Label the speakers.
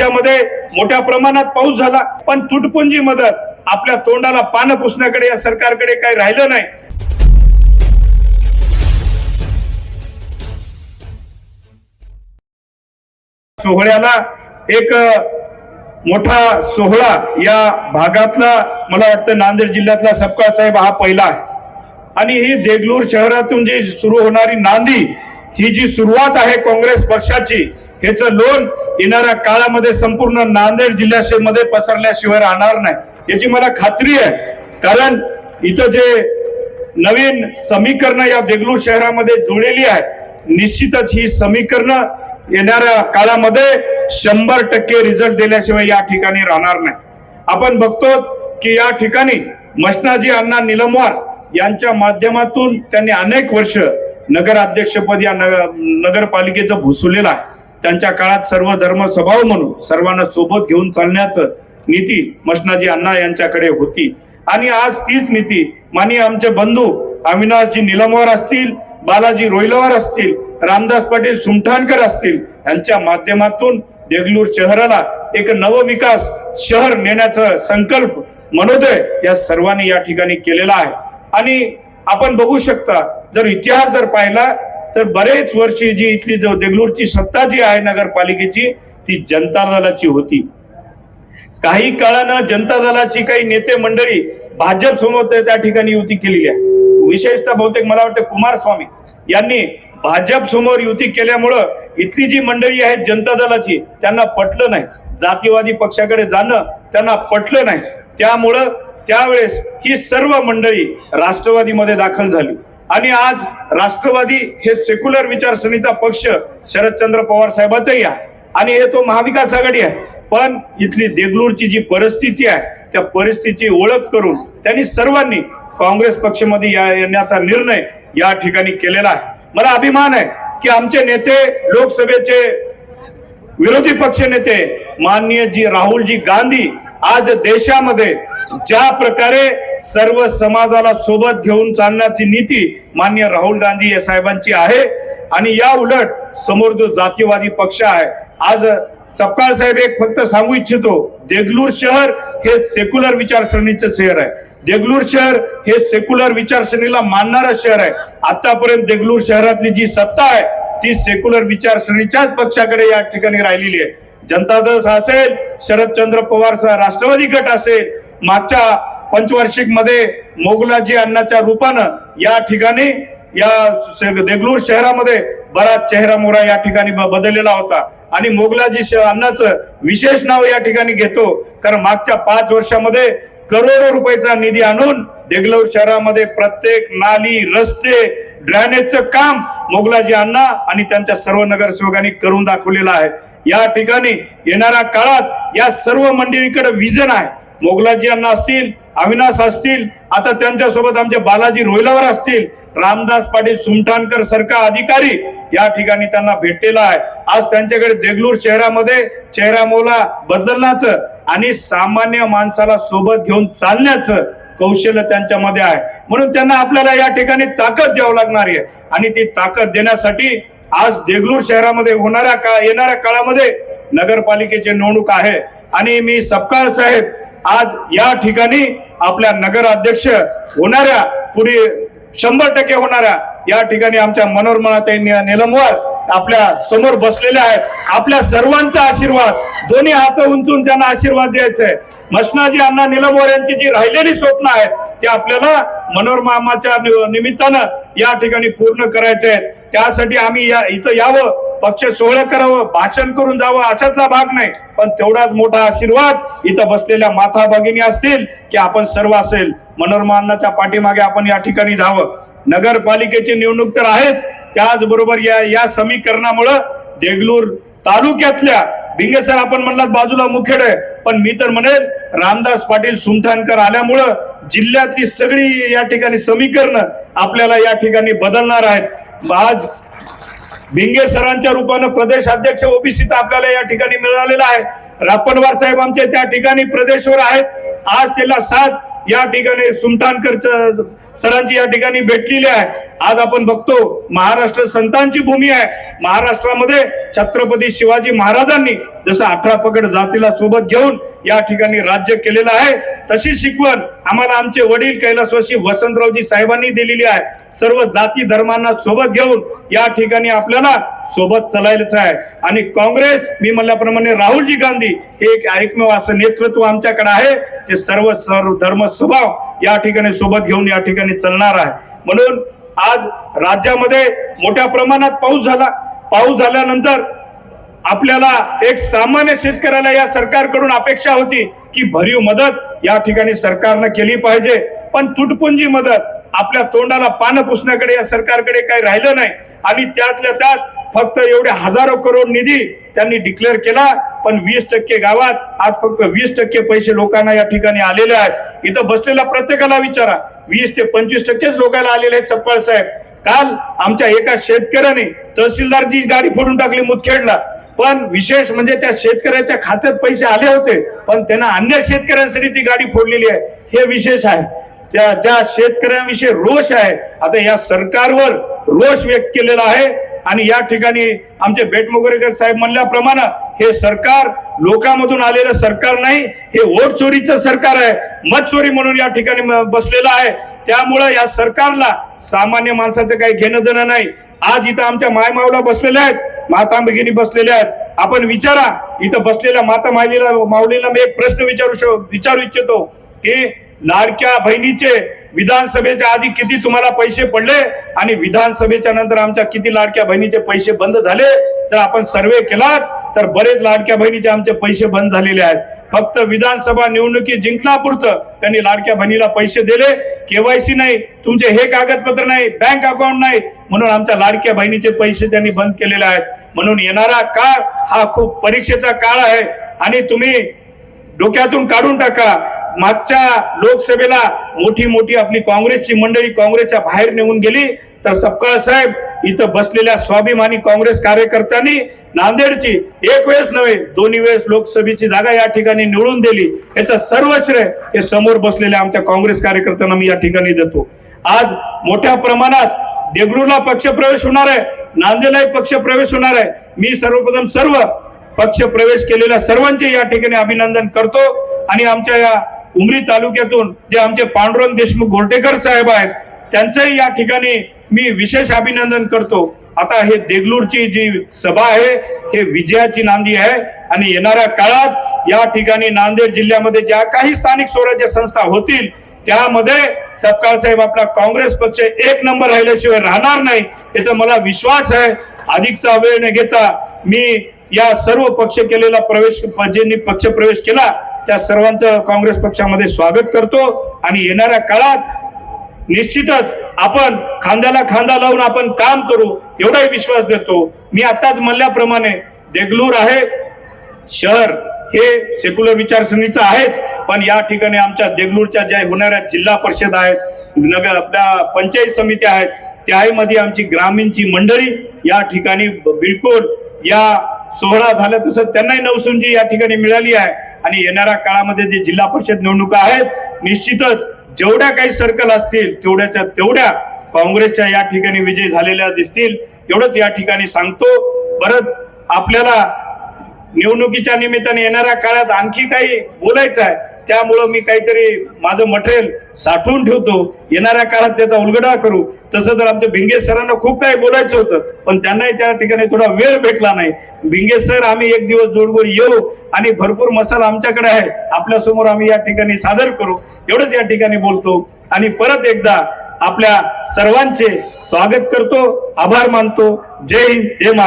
Speaker 1: राज्यामध्ये मोठ्या प्रमाणात पाऊस झाला पण तुटपुंजी मदत आपल्या तोंडाला पानं पुसण्याकडे या सरकारकडे काही राहिलं नाही. सोहळ्याला एक मोठा सोहळा या भागातला मला वाटतं नांदेड जिल्ह्यातला सपकाळ साहेब हा पहिला आहे. आणि ही देगलूर शहरातून जी सुरू होणारी नांदी ही जी सुरुवात आहे काँग्रेस पक्षाची ह्याच लोन येणाऱ्या काळामध्ये संपूर्ण नांदेड जिल्ह्यामध्ये पसरल्याशिवाय राहणार नाही. याची मला खात्री आहे. कारण इथं जे नवीन समीकरणं या देगलूर शहरामध्ये जुळलेली आहे निश्चितच ही समीकरणं येणाऱ्या काळामध्ये शंभर टक्के रिझल्ट दिल्याशिवाय या ठिकाणी राहणार नाही. आपण बघतो की या ठिकाणी मशनाजी अण्णा निलमवार यांच्या माध्यमातून त्यांनी अनेक वर्ष नगराध्यक्षपद या नग- नगरपालिकेचं भुसवलेलं आहे. त्यांच्या काळात सर्व धर्म स्वभाव म्हणून सर्वांना सोबत घेऊन चालण्याचं नीती मशनाजी अण्णा यांच्याकडे होती. आणि आज तीच नीती माननीय आमचे बंधू अविनाशजी निलमवार असतील बालाजी रोहिलवार असतील रामदास पाटील सुमठाणकर असतील यांच्या माध्यमातून देगलूर शहराला एक नवविकास शहर नेण्याचा संकल्प मनोदय या सर्वांनी या ठिकाणी केलेला आहे. आणि आपण बघू शकता जर इतिहास जर पाहिला तर बरेच वर्षी जी इथली जो देगलूरची सत्ता जी आहे नगरपालिकेची ती जनता दलाची होती. काही काळानं जनता दलाची काही नेते मंडळी भाजप समोर त्या ठिकाणी युती केलेली आहे. विशेषतः बहुतेक मला वाटतं कुमारस्वामी यांनी भाजप समोर युती केल्यामुळं इथली जी मंडळी आहेत जनता दलाची त्यांना पटलं नाही. जातीवादी पक्षाकडे जाणं त्यांना पटलं नाही. त्यामुळं त्यावेळेस ही सर्व मंडळी राष्ट्रवादीमध्ये दाखल झाली. आणि आज राष्ट्रवादी हे सेक्युलर विचारसरणीचा पक्ष शरदचंद्र पवार साहेबाचाही आहे. आणि हे तो महाविकास आघाडी आहे. पण इथली देगलूरची जी परिस्थिती आहे त्या परिस्थितीची ओळख करून त्यांनी सर्वांनी काँग्रेस पक्षामध्ये या- येण्याचा निर्णय या ठिकाणी केलेला आहे. मला अभिमान आहे की आमचे नेते लोकसभेचे विरोधी पक्ष नेते माननीय जी राहुलजी गांधी आज देशामध्ये ज्या प्रकारे सर्व समाजाला सोबत घेऊन चालण्याची नीती मान्य राहुल गांधी या साहेबांची आहे. आणि या उलट समोर जो जातीवादी पक्ष आहे आज सपकाळ साहेब एक फक्त सांगू इच्छितो देगलूर शहर हे सेक्युलर विचारसरणीचं शहर आहे. देगलूर शहर हे सेक्युलर विचारसरणीला मानणारं शहर आहे. आतापर्यंत देगलूर शहरातली जी सत्ता आहे ती सेक्युलर विचारसरणीच्याच पक्षाकडे या ठिकाणी राहिलेली आहे. जनता दल असेल शरदचंद्र पवार राष्ट्रवादी गट असेल मागच्या पंचवार्षिकमध्ये मोगलाजी अन्नाच्या रूपानं या ठिकाणी या देगलूर शहरामध्ये बराच चेहरा मोहरा या ठिकाणी ब- बदललेला होता. आणि मोगलाजी श- विशेष नाव या ठिकाणी घेतो. कारण मागच्या पाच वर्षामध्ये करोडो रुपयाचा निधी आणून देगलूर शहरामध्ये प्रत्येक नाली रस्ते ड्रेनेजचं काम मोगलाजी अण्णा आणि त्यांच्या सर्व नगरसेवकांनी करून दाखवलेलं आहे. या ठिकाणी येणाऱ्या काळात या सर्व मंडळीकडे विजन आहे. मोगलाजी अण्णा असतील अविनाश असतील आता त्यांच्यासोबत आमचे बालाजी रोहिलावर असतील. रामदास पाटील सुमठाणकर सारखा अधिकारी या ठिकाणी त्यांना भेटलेला आहे. आज त्यांच्याकडे देगलूर शहरामध्ये चेहरा मोला बदलण्याचं आणि सामान्य माणसाला सोबत घेऊन चालण्याचं कौशल्य त्यांच्यामध्ये आहे. म्हणून त्यांना आपल्याला या ठिकाणी ताकद द्यावं लागणार आहे. आणि ती ताकद देण्यासाठी आज देगलूर शहरामध्ये होणाऱ्या का येणाऱ्या काळामध्ये नगरपालिकेची निवडणूक आहे. आणि मी सपकाळ साहेब आज या ठिकाणी आपल्या नगर अध्यक्ष होणाऱ्या पुढे शंभर टक्के होणाऱ्या या ठिकाणी आमच्या मनोरमाताई निलमवर आपल्यासमोर बसलेल्या आहेत. आपल्या सर्वांचा आशीर्वाद दोन्ही हात उंचून त्यांना आशीर्वाद द्यायचा आहे. मशनाजी अण्णा निलमवर यांची जी राहिलेली स्वप्न आहेत ते आपल्याला मनोरमामाच्या निमित्तानं या ठिकाणी पूर्ण करायचे आहेत. त्यासाठी आम्ही या इथं यावं पक्ष सोहळं करावं भाषण करून जावं अशातला भाग नाही. पण तेवढाच मोठा आशीर्वाद इथं बसलेल्या माथा भगिनी असतील की आपण सर्व असेल. मनोरमा पाठीमागे आपण या ठिकाणी जावं नगरपालिकेची निवडणूक तर आहेच. त्याचबरोबर या या समीकरणामुळं देगलूर तालुक्यातल्या भिंगसर आपण म्हणलात बाजूला मुखेड आहे. पण मी तर म्हणेल रामदास पाटील सुमठाणकर आल्यामुळं जिल्ह्यातली सगळी या ठिकाणी समीकरणं आपल्याला या ठिकाणी बदलणार आहेत. आज भिंगे सरांच्या रूपानं प्रदेश अध्यक्ष ओबीसीचा आपल्याला या ठिकाणी मिळालेला आहे. रापणवार साहेब आमचे त्या ठिकाणी प्रदेशवर आहेत. आज त्याला साथ या ठिकाणी सुलतानकर सरांची या ठिकाणी भेटलेली आहे. आज आपण बघतो महाराष्ट्र संतांची भूमी आहे. महाराष्ट्रामध्ये छत्रपती शिवाजी महाराजांनी जसं अठरा पकड जातीला सोबत घेऊन या ठिकाणी राज्य केलेलं आहे. तशी शिकवण आम्हाला आमचे वडील कैलासवासी वसंतरावजी साहेबांनी दिलेली आहे. सर्व जाती धर्मांना सोबत घेऊन या ठिकाणी आपल्याला सोबत चालायचं आहे. आणि काँग्रेस मी म्हणल्याप्रमाणे राहुलजी गांधी हे एक एकमेव असं नेतृत्व आमच्याकडे आहे. ते सर्व सर्व धर्म स्वभाव या ठिकाणी सोबत घेऊन या ठिकाणी चालणार आहे. म्हणून आज राज्यामध्ये मोठ्या प्रमाणात पाऊस झाला. पाऊस झाल्यानंतर आपल्याला एक सामान्य शेतकऱ्याला या सरकारकडून अपेक्षा होती की भरीव मदत या ठिकाणी सरकारनं केली पाहिजे. पण तुटपुंजी मदत आपल्या तोंडाला पानं पुसण्याकडे या सरकारकडे काही राहिलं नाही. आणि त्यातल्या त्यात फक्त एवढे हजारो करोड निधी त्यांनी डिक्लेअर केला. पण वीस टक्के गावात आज फक्त वीस टक्के पैसे लोकांना या ठिकाणी आलेले आहेत. इथं बसलेल्या प्रत्येकाला विचारा. वीस ते पंचवीस टक्केच लोकांना आलेले आहेत सपकाळ साहेब. काल आमच्या एका शेतकऱ्याने तहसीलदारची गाडी फोडून टाकली मुदखेडला. पण विशेष म्हणजे त्या शेतकऱ्याच्या खात्यात पैसे आले होते पण त्यांना अन्य शेतकऱ्यांसाठी ती गाडी फोडलेली आहे. हे विशेष आहे. त्या त्या शेतकऱ्यांविषयी रोष आहे. आता या सरकारवर रोष व्यक्त केलेला आहे आणि या ठिकाणी आमचे बेटमोगरेकर साहेब म्हणल्याप्रमाणे हे सरकार लोकांमधून आलेलं सरकार नाही हे वोट चोरीचं सरकार आहे. मत चोरी म्हणून या ठिकाणी बसलेलं आहे. त्यामुळं या सरकारला सामान्य माणसाचं काही घेणं देणं नाही. आज इथं आमच्या मायमावला बसलेल्या आहेत. माता भगिनी बसलेल्या आहेत. आपण विचारा इथं बसलेल्या माता मालीला माऊलीला मी एक प्रश्न विचारू श- विचारू इच्छितो की लाडक्या बहिणीचे विधानसभेच्या आधी किती तुम्हाला पैसे पडले आणि विधानसभेच्या नंतर आमच्या किती लाडक्या बहिणीचे पैसे बंद झाले? तर आपण सर्वे केलात तर बरेच लाडक्या बहिणीचे आमचे पैसे बंद झालेले आहेत. फक्त विधानसभा निवडणुकी जिंकण्यापुरतं त्यांनी लाडक्या बहिणीला पैसे दिले. केवायसी नाही तुमचे हे कागदपत्र नाही बँक अकाउंट नाही म्हणून आमच्या लाडक्या बहिणीचे पैसे त्यांनी बंद केलेले आहेत. म्हणून येणारा काळ हा खूप परीक्षेचा काळ आहे. आणि तुम्ही डोक्यातून काढून टाका मागच्या लोकसभेला मोठी मोठी आपली काँग्रेसची मंडळी काँग्रेसच्या बाहेर निघून गेली. तर सपकाळ साहेब इथं बसलेल्या स्वाभिमानी काँग्रेस कार्यकर्त्यांनी नांदेडची एक वेळेस नव्हे दोन्ही वेळेस लोकसभेची जागा या ठिकाणी निवडून दिली. याचं सर्व श्रेय हे समोर बसलेल्या आमच्या काँग्रेस कार्यकर्त्यांना मी या ठिकाणी देतो. आज मोठ्या प्रमाणात देगडूला पक्षप्रवेश होणार आहे. नांदेडही पक्ष प्रवेश होणार आहे. मी सर्वप्रथम सर्व पक्ष प्रवेश केलेल्या सर्वांचे या ठिकाणी अभिनंदन करतो. आणि आमच्या या उमरी तालुक्यातून जे आमचे पांडुरंग देशमुख घोरटेकर साहेब आहेत त्यांचंही या ठिकाणी मी विशेष अभिनंदन करतो. आता हे देगलूरची जी सभा आहे हे विजयाची नांदी आहे. आणि येणाऱ्या काळात या ठिकाणी नांदेड जिल्ह्यामध्ये ज्या काही स्थानिक स्वराज्य संस्था होतील त्यामध्ये सपकाळ साहेब आपला काँग्रेस पक्ष एक नंबर राहिल्याशिवाय राहणार नाही याचा मला विश्वास आहे. अधिकचा वेळ न घेता मी या सर्व पक्ष केलेला प्रवेश ज्यांनी पक्ष प्रवेश केला त्या सर्वांचं काँग्रेस पक्षामध्ये स्वागत करतो. आणि येणाऱ्या काळात निश्चितच आपण खांद्याला खांदा लावून आपण काम करू एवढाही विश्वास देतो. मी आताच म्हणल्याप्रमाणे देगलूर आहे शहर हे सेक्युलर विचारसरणीचं आहेच पण या ठिकाणी आमच्या देगलूरच्या ज्या होणाऱ्या जिल्हा परिषद आहेत नगर आपल्या पंचायत समित्या आहेत त्यामध्ये आमची ग्रामीणची मंडळी या ठिकाणी बिलकुल या सोहळा झाला तसं त्यांनाही नवसुंजी या ठिकाणी मिळाली आहे. आणि येणाऱ्या काळामध्ये जे जिल्हा परिषद निवडणुका आहेत निश्चितच जेवढ्या काही सर्कल असतील तेवढ्याच्या तेवढ्या काँग्रेसच्या या ठिकाणी विजय झालेल्या दिसतील एवढंच या ठिकाणी सांगतो. परत आपल्याला निवडणुकीच्या निमित्ताने येणाऱ्या काळात आणखी काही बोलायचं आहे त्यामुळं मी काहीतरी माझं मटेरियल साठवून ठेवतो. येणाऱ्या काळात त्याचा उलगडा करू. तसं तर आमच्या भिंगे सरांना खूप काही बोलायचं होतं पण त्यांनाही त्या ठिकाणी थोडा वेळ भेटला नाही. भिंगे सर आम्ही एक दिवस जोडगोड येऊ आणि भरपूर मसाला आमच्याकडे आहे. आपल्यासमोर आम्ही या ठिकाणी सादर करू. एवढंच या ठिकाणी बोलतो. आणि परत एकदा आपल्या सर्वांचे स्वागत करतो. आभार मानतो. जय हिंद जय महाराज